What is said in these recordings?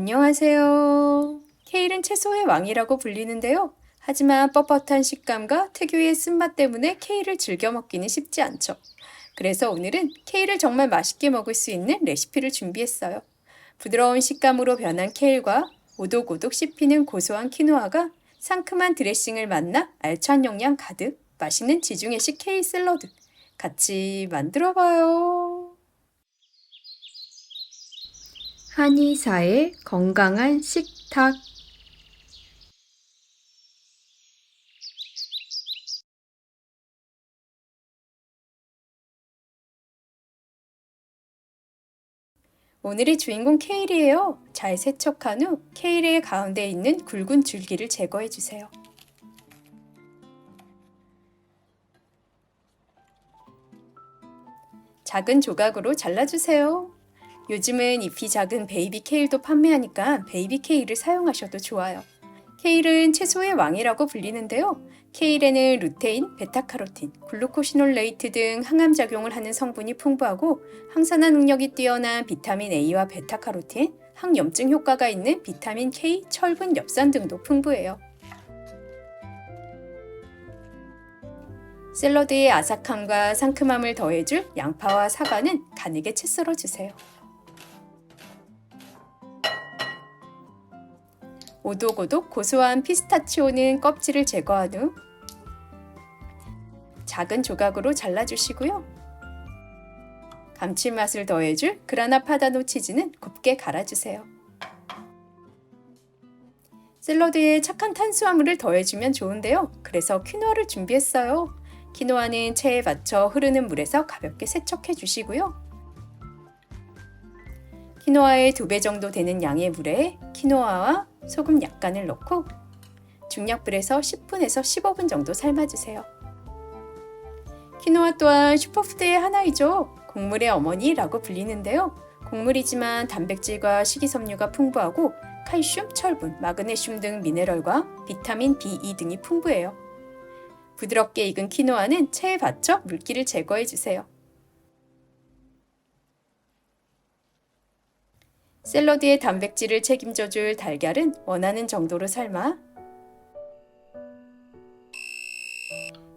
안녕하세요. 케일은 채소의 왕이라고 불리는데요. 하지만 뻣뻣한 식감과 특유의 쓴맛 때문에 케일을 즐겨 먹기는 쉽지 않죠. 그래서 오늘은 케일을 정말 맛있게 먹을 수 있는 레시피를 준비했어요. 부드러운 식감으로 변한 케일과 오독오독 씹히는 고소한 키노아가 상큼한 드레싱을 만나 알찬 영양 가득 맛있는 지중해식 케일 샐러드 같이 만들어 봐요. 한의사의 건강한 식탁 오늘의 주인공 케일이에요. 잘 세척한 후 케일의 가운데 있는 굵은 줄기를 제거해 주세요. 작은 조각으로 잘라주세요. 요즘은 잎이 작은 베이비 케일도 판매하니까 베이비 케일을 사용하셔도 좋아요. 케일은 채소의 왕이라고 불리는데요. 케일에는 루테인, 베타카로틴, 글루코시놀레이트 등 항암 작용을 하는 성분이 풍부하고 항산화 능력이 뛰어난 비타민 A와 베타카로틴, 항염증 효과가 있는 비타민 K, 철분, 엽산 등도 풍부해요. 샐러드의 아삭함과 상큼함을 더해줄 양파와 사과는 가늘게 채 썰어 주세요. 오독오독 고소한 피스타치오는 껍질을 제거한 후 작은 조각으로 잘라주시고요. 감칠맛을 더해줄 그라나 파다노 치즈는 곱게 갈아주세요. 샐러드에 착한 탄수화물을 더해주면 좋은데요. 그래서 퀴노아를 준비했어요. 키노아는 체에 받쳐 흐르는 물에서 가볍게 세척해 주시고요. 키노아의 두 배 정도 되는 양의 물에 키노아와 소금 약간을 넣고 중약불에서 10분에서 15분 정도 삶아주세요. 키노아 또한 슈퍼푸드의 하나이죠. 곡물의 어머니라고 불리는데요. 곡물이지만 단백질과 식이섬유가 풍부하고 칼슘, 철분, 마그네슘 등 미네랄과 비타민 B2 등이 풍부해요. 부드럽게 익은 키노아는 체에 받쳐 물기를 제거해 주세요. 샐러드의 단백질을 책임져 줄 달걀은 원하는 정도로 삶아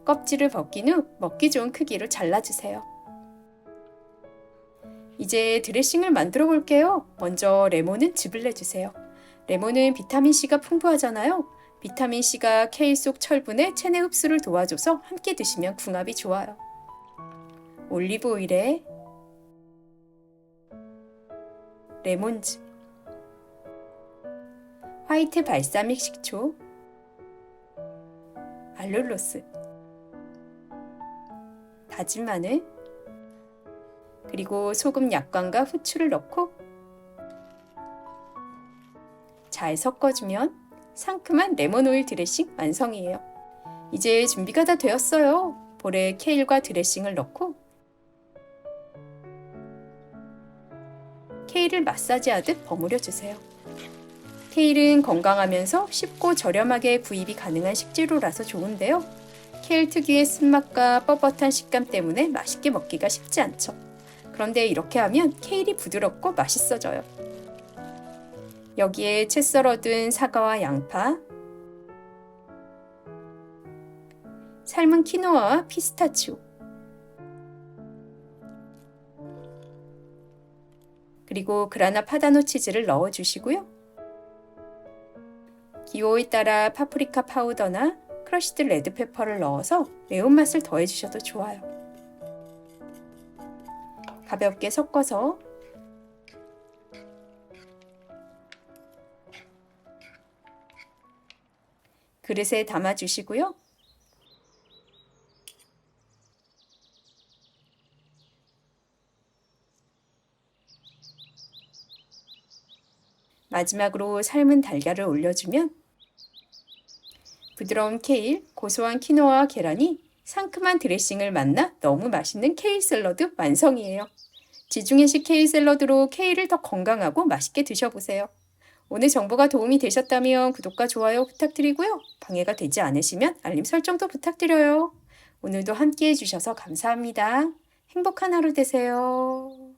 껍질을 벗긴 후 먹기 좋은 크기로 잘라주세요. 이제 드레싱을 만들어 볼게요. 먼저 레몬은 즙을 내주세요. 레몬은 비타민C가 풍부하잖아요. 비타민C가 케일 속 철분의 체내 흡수를 도와줘서 함께 드시면 궁합이 좋아요. 올리브 오일에 레몬즙, 화이트 발사믹 식초, 알룰로스, 다진 마늘, 그리고 소금 약간과 후추를 넣고 잘 섞어주면 상큼한 레몬 오일 드레싱 완성이에요. 이제 준비가 다 되었어요. 볼에 케일과 드레싱을 넣고 케일을 마사지하듯 버무려 주세요. 케일은 건강하면서 쉽고 저렴하게 구입이 가능한 식재료라서 좋은데요. 케일 특유의 쓴맛과 뻣뻣한 식감 때문에 맛있게 먹기가 쉽지 않죠. 그런데 이렇게 하면 케일이 부드럽고 맛있어져요. 여기에 채 썰어둔 사과와 양파, 삶은 키노아와 피스타치오, 그리고 그라나 파다노 치즈를 넣어 주시고요. 기호에 따라 파프리카 파우더나 크러쉬드 레드페퍼를 넣어서 매운맛을 더해 주셔도 좋아요. 가볍게 섞어서 그릇에 담아 주시고요. 마지막으로 삶은 달걀을 올려주면 부드러운 케일, 고소한 키노아와 계란이 상큼한 드레싱을 만나 너무 맛있는 케일 샐러드 완성이에요. 지중해식 케일 샐러드로 케일을 더 건강하고 맛있게 드셔보세요. 오늘 정보가 도움이 되셨다면 구독과 좋아요 부탁드리고요. 방해가 되지 않으시면 알림 설정도 부탁드려요. 오늘도 함께 해주셔서 감사합니다. 행복한 하루 되세요.